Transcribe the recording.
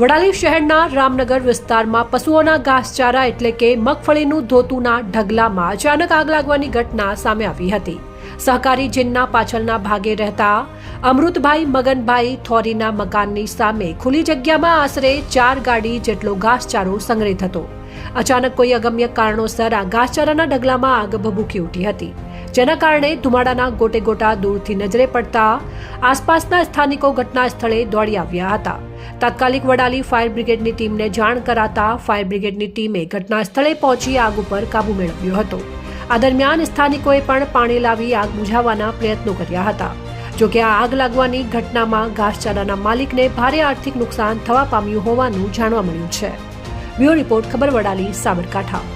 વડાલી શહેરના રામનગર વિસ્તારમાં પશુઓના ઘાસચારા એટલે કે મગફળીનું ધોતુના ઢગલામાં અચાનક આગ લાગવાની ઘટના સામે આવી હતી. સહકારી જીનના પાછળના ભાગે રહેતા અમૃતભાઈ મગનભાઈ થોરીના મકાનની સામે ખુલ્લી જગ્યામાં આશરે ચાર ગાડી જેટલો ઘાસચારો સંગ્રહિત હતો. અચાનક કોઈ અગમ્ય કારણોસર આ ઘાસચારાના ઢગલામાં આગ ભભૂકી ઉઠી હતી. જેના કારણે ધુમાડાના ગોટે ગોટા દૂરથી નજરે પડતા આસપાસના સ્થાનિકો ઘટના સ્થળે દોડી આવ્યા હતા. તાત્કાલિક વડાલી ફાયર બ્રિગેડની ટીમને જાણ કરાતા ફાયર બ્રિગેડની ટીમે ઘટના સ્થળે પહોંચી આગ ઉપર કાબુ મેળવ્યો હતો. આ દરમિયાન સ્થાનિકોએ પણ પાણી લાવી આગ બુઝાવવાના પ્રયત્નો કર્યા હતા. જોકે આ આગ લાગવાની ઘટનામાં ઘાસચારાના માલિકને ભારે આર્થિક નુકસાન થવા પામ્યું હોવાનું જાણવા મળ્યું છે. બ્યુરો રિપોર્ટ, ખબર વડાલી, સાબરકાંઠા.